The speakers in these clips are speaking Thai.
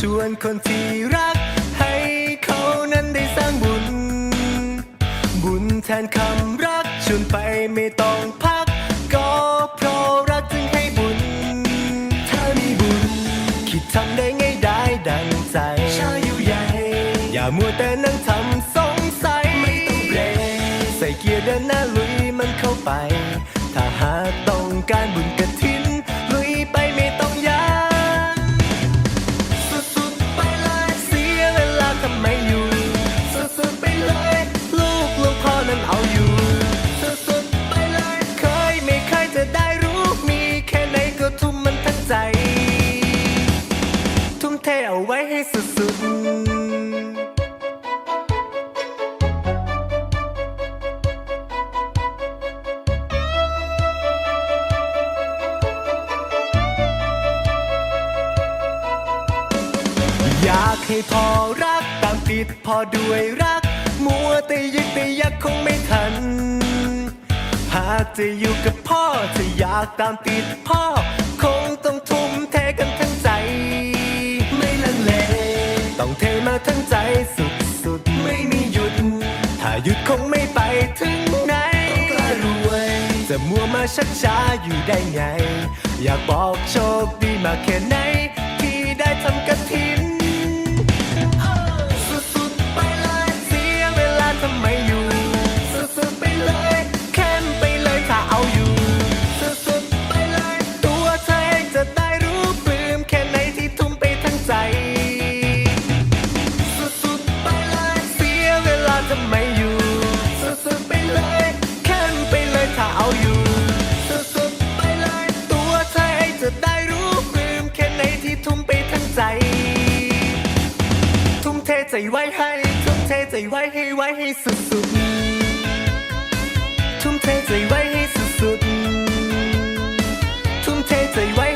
ชวนคนที่รัก ให้เขานั้นได้สร้างบุญ บุญแทนคำรัก ชวนไปไม่ต้องพัก ก็เพราะรักจึงให้บุญ ถ้ามีบุญ คิดทำได้ไงได้ดังใจชาอยู่ใหญ่ อย่ามัวแต่นั่งทำสงสัยไม่ต้องเบรกใส่เกียร์เดินหน้าลุยมันเข้าไป ถ้าหากต้องการบุญ อยากให้พอรักตามติดพอด้วยรัก มัวแต่ยึกแต่ยักคงไม่ทัน หากจะอยู่กับพ่อจะอยากตามติดพ่อ คงต้องทุ่มเทกันทั้งใจ ไม่ลังเล ต้องเทมาทั้งใจสุดๆไม่มีหยุด ถ้าหยุดคงไม่ไปถึงไหนต้องกล้ารวย จะมัวมาชักช้าอยู่ได้ไง อยากบอกโชคดีมาแค่ไหนที่ได้ทำกะถิ ใจไว้ให้ ทุ่มเทใจไว้ให้ไว้ให้สุดๆทุ่มเทใจไว้ให้สุดๆทุ่มเทใจไว้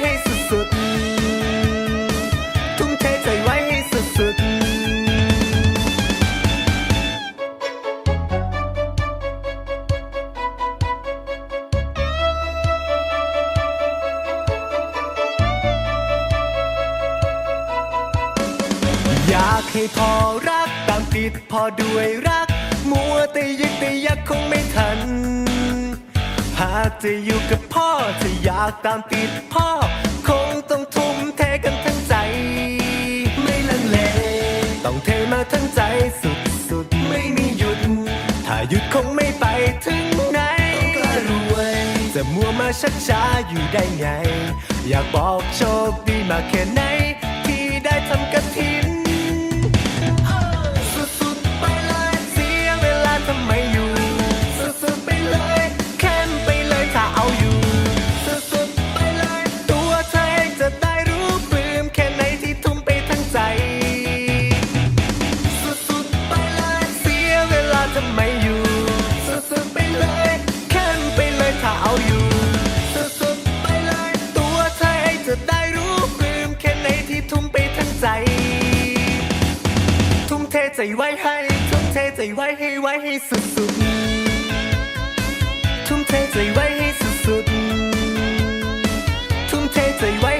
อยากให้พอรักตามติดพอด้วยรัก มัวแต่ยึกแต่ยักคงไม่ทัน หากจะอยู่กับพ่อจะอยากตามติดพ่อ คงต้องทุ่มเทกันทั้งใจ ไม่ลังเล ต้องเทมาทั้งใจสุดๆไม่มีหยุด ถ้าหยุดคงไม่ไปถึงไหนต้องกล้ารวย จะมัวมาชักช้าอยู่ได้ไง อยากบอกโชคดีมาแค่ไหนที่ได้ทำกระ ใจไว้ให้ ทุ่มเทใจไว้ให้ไว้ให้สุดสุดทุ่มเทใจไว้ให้สุดสุดทุ่มเทใจไว้